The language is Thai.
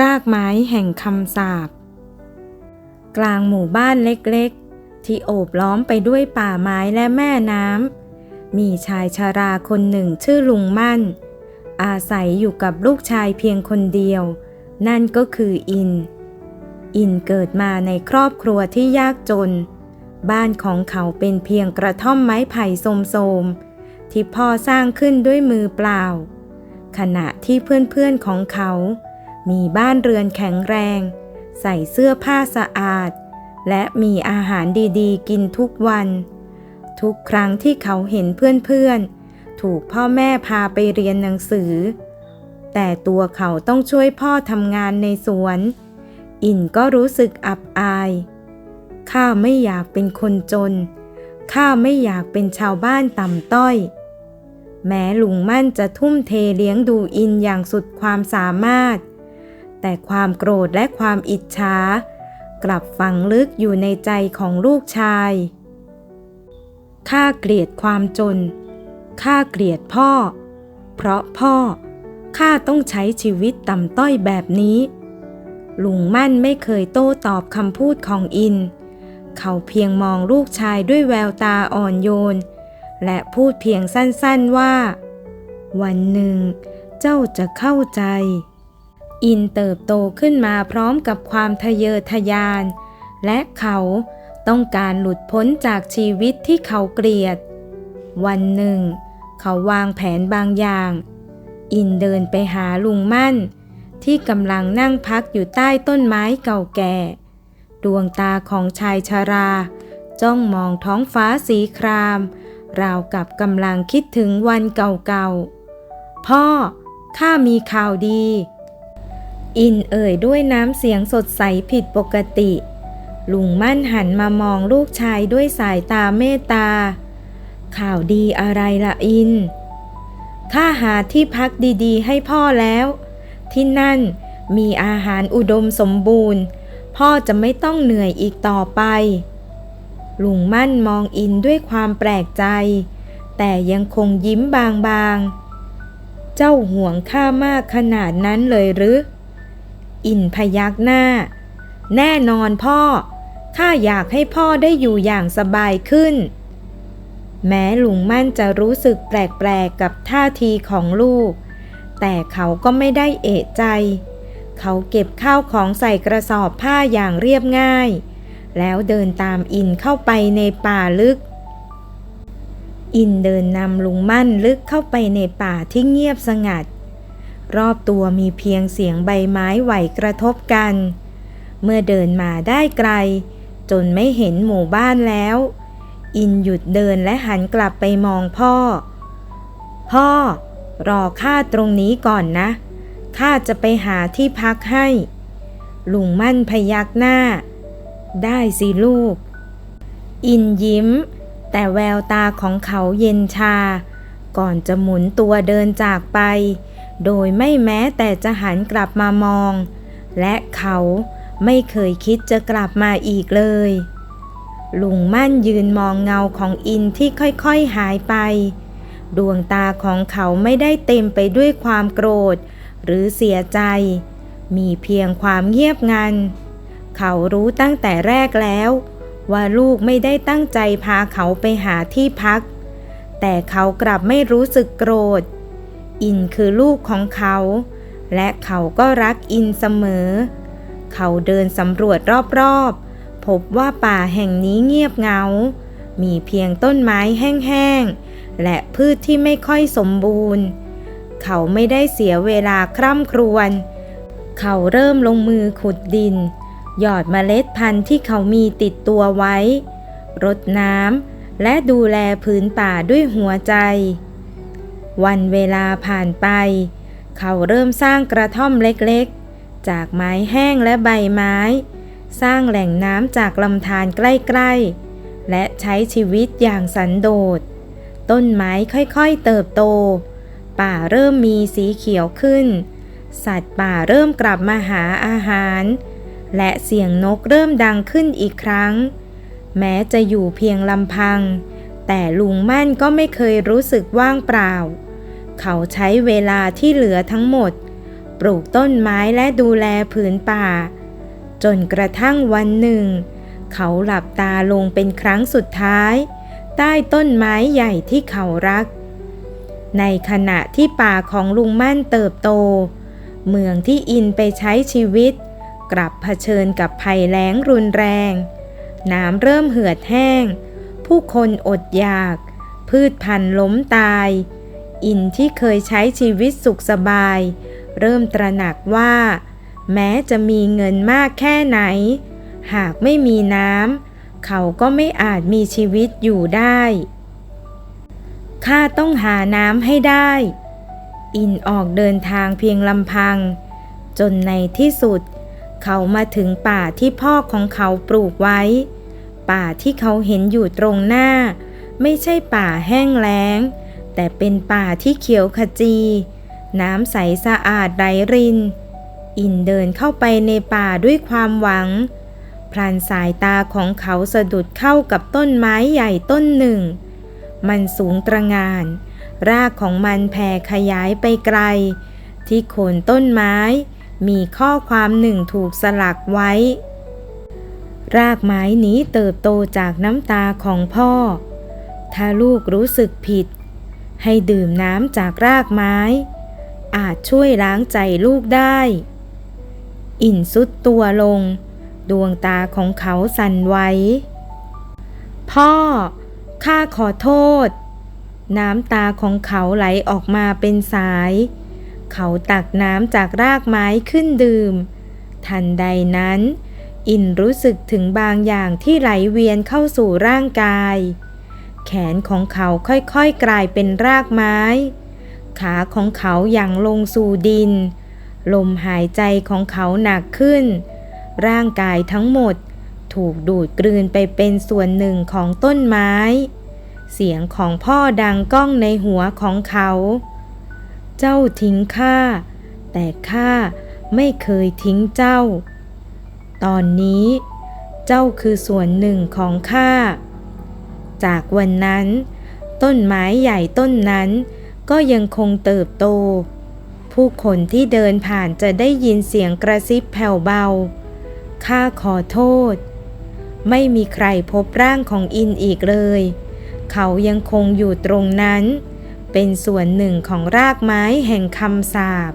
รากไม้แห่งคำสาปกลางหมู่บ้านเล็กๆ ที่โอบล้อมไปด้วยป่าไม้และแม่น้ำ มีชายชาราคนหนึ่งชื่อลุงมั่น อาศัยอยู่กับลูกชายเพียงคนเดียว นั่นก็คืออิน อินเกิดมาในครอบครัวที่ยากจน บ้านของเขาเป็นเพียงกระท่อมไม้ไผ่โสมๆที่พ่อสร้างขึ้นด้วยมือเปล่า ขณะที่เพื่อนๆของเขา มีบ้านเรือนแข็งแรง ใส่เสื้อผ้าสะอาด และมีอาหารดีๆ กินทุกวัน ทุกครั้งที่เขาเห็นเพื่อนๆ ถูกพ่อแม่พาไปเรียนหนังสือ แต่ตัวเขาต้องช่วยพ่อทำงานในสวน อินก็รู้สึกอับอาย ข้าไม่อยากเป็นคนจน ข้าไม่อยากเป็นชาวบ้านต่ำต้อยแม้ลุงมั่นจะทุ่มเทเลี้ยงดูอินอย่างสุดความสามารถ แต่ความโกรธและความอิจฉากลับฝังลึกอยู่ในใจของลูกชายข้าเกลียดความจนข้าเกลียดพ่อ เพราะพ่อข้าต้องใช้ชีวิตต่ำต้อยแบบนี้ ลุงมั่นไม่เคยโต้ตอบคำพูดของอิน เขาเพียงมองลูกชายด้วยแววตาอ่อนโยน และพูดเพียงสั้นๆว่า วันหนึ่งเจ้าจะเข้าใจ อินเติบโตขึ้นมาพร้อมกับความทะเยอทะยาน และเขาต้องการหลุดพ้นจากชีวิตที่เขาเกลียด วันหนึ่ง เขาวางแผนบางอย่าง อินเดินไปหาลุงมั่น ที่กำลังนั่งพักอยู่ใต้ต้นไม้เก่าแก่ ดวงตาของชายชารา จ้องมองท้องฟ้าสีคราม ราวกับกำลังคิดถึงวันเก่าๆ พ่อ ข้ามีข่าวดี อินเอ่ยด้วยน้ำเสียงสดใสผิดปกติ ลุงมั่นหันมามองลูกชายด้วยสายตาเมตตา ข่าวดีอะไรละอิน ข้าหาที่พักดีๆ ให้พ่อแล้ว ที่นั่นมีอาหารอุดมสมบูรณ์ พ่อจะไม่ต้องเหนื่อยอีกต่อไป ลุงมั่นมองอินด้วยความแปลกใจ แต่ยังคงยิ้มบางๆ เจ้าห่วงข้ามากขนาดนั้นเลยหรือ อินพยักหน้า แน่นอนพ่อ ข้าอยากให้พ่อได้อยู่อย่างสบายขึ้น แม้ลุงมั่นจะรู้สึกแปลกๆกับท่าทีของลูก แต่เขาก็ไม่ได้เอะใจ เขาเก็บข้าวของใส่กระสอบผ้าอย่างเรียบง่าย แล้วเดินตามอินเข้าไปในป่าลึกอินเดินนำลุงมั่นลึกเข้าไปในป่าที่เงียบสงัด รอบตัวมีเพียงเสียงใบไม้ไหวกระทบกัน เมื่อเดินมาได้ไกล จนไม่เห็นหมู่บ้านแล้ว อินหยุดเดินและหันกลับไปมองพ่อ พ่อ รอข้าตรงนี้ก่อนนะข้าจะไปหาที่พักให้ ลุงมั่นพยักหน้า ได้สิลูก อินยิ้ม แต่แววตาของเขาเย็นชา ก่อนจะหมุนตัวเดินจากไป โดยไม่แม้แต่จะหันกลับมามอง และเขาไม่เคยคิดจะกลับมาอีกเลย ลุงมั่นยืนมองเงาของอินที่ค่อยๆหายไป ดวงตาของเขาไม่ได้เต็มไปด้วยความโกรธ หรือเสียใจ มีเพียงความเงียบงัน เขารู้ตั้งแต่แรกแล้ว ว่าลูกไม่ได้ตั้งใจพาเขาไปหาที่พัก แต่เขากลับไม่รู้สึกโกรธ อินคือลูกของเขา และเขาก็รักอินเสมอ เขาเดินสำรวจรอบๆ พบว่าป่าแห่งนี้เงียบเหงา มีเพียงต้นไม้แห้งๆ และพืชที่ไม่ค่อยสมบูรณ์ เขาไม่ได้เสียเวลาคร่ำครวญ เขาเริ่มลงมือขุดดิน หยอดเมล็ดพันธุ์ที่เขามีติดตัวไว้ รดน้ำและดูแลพื้นป่าด้วยหัวใจ วันเวลาผ่านไป เขาเริ่มสร้างกระท่อมเล็กๆ จากไม้แห้งและใบไม้ สร้างแหล่งน้ำจากลำธารใกล้ๆ และใช้ชีวิตอย่างสันโดษ ต้นไม้ค่อยๆเติบโต ป่าเริ่มมีสีเขียวขึ้น สัตว์ป่าเริ่มกลับมาหาอาหาร และเสียงนกเริ่มดังขึ้นอีกครั้ง แม้จะอยู่เพียงลำพัง แต่ลุงมั่นก็ไม่เคยรู้สึกว่างเปล่า เขาใช้เวลาที่เหลือทั้งหมด ปลูกต้นไม้และดูแลผืนป่า จนกระทั่งวันหนึ่ง เขาหลับตาลงเป็นครั้งสุดท้าย ใต้ต้นไม้ใหญ่ที่เขารัก ในขณะที่ป่าของลุงมั่นเติบโต เมืองที่อินไปใช้ชีวิต กลับเผชิญกับภัยแล้งรุนแรง น้ำเริ่มเหือดแห้ง ผู้คนอดอยาก พืชพันธุ์ล้มตาย อินที่เคยใช้ชีวิตสุขสบาย เริ่มตระหนักว่า แม้จะมีเงินมากแค่ไหน หากไม่มีน้ำเขาก็ไม่อาจมีชีวิตอยู่ได้ข้าต้องหาน้ำให้ได้ อินออกเดินทางเพียงลำพัง จนในที่สุด เขามาถึงป่าที่พ่อของเขาปลูกไว้ ป่าที่เขาเห็นอยู่ตรงหน้า ไม่ใช่ป่าแห้งแล้ง แต่เป็นป่าที่เขียวขจี น้ำใสสะอาดไร้ริน อินเดินเข้าไปในป่าด้วยความหวังพลันสายตาของเขาสะดุดเข้ากับต้นไม้ใหญ่ต้นหนึ่ง มันสูงตระงาน รากของมันแผ่ขยายไปไกล ที่โคนต้นไม้ มีข้อความหนึ่งถูกสลักไว้ รากไม้นี้เติบโตจากน้ำตาของพ่อ ถ้าลูกรู้สึกผิด ให้ดื่มน้ำจากรากไม้ อาจช่วยล้างใจลูกได้ อินสุดตัวลง ดวงตาของเขาสั่นไหวพ่อ ข้าขอโทษ น้ำตาของเขาไหลออกมาเป็นสาย เขาตักน้ำจากรากไม้ขึ้นดื่ม ทันใดนั้น อินรู้สึกถึงบางอย่างที่ไหลเวียนเข้าสู่ร่างกาย แขนของเขาค่อยๆกลายเป็นรากไม้ ขาของเขาอย่างลงสู่ดิน ลมหายใจของเขาหนักขึ้น ร่างกายทั้งหมดถูกดูดกลืนไปเป็นส่วนหนึ่งของต้นไม้ เสียงของพ่อดังก้องในหัวของเขา เจ้าทิ้งข้า แต่ข้าไม่เคยทิ้งเจ้า ตอนนี้ เจ้าคือส่วนหนึ่งของข้า จากวันนั้น ต้นไม้ใหญ่ต้นนั้น ก็ยังคงเติบโต ผู้คนที่เดินผ่านจะได้ยินเสียงกระซิบแผ่วเบา ข้าขอโทษ ไม่มีใครพบร่างของอินอีกเลย เขายังคงอยู่ตรงนั้น เป็นส่วนหนึ่งของรากไม้แห่งคำสาป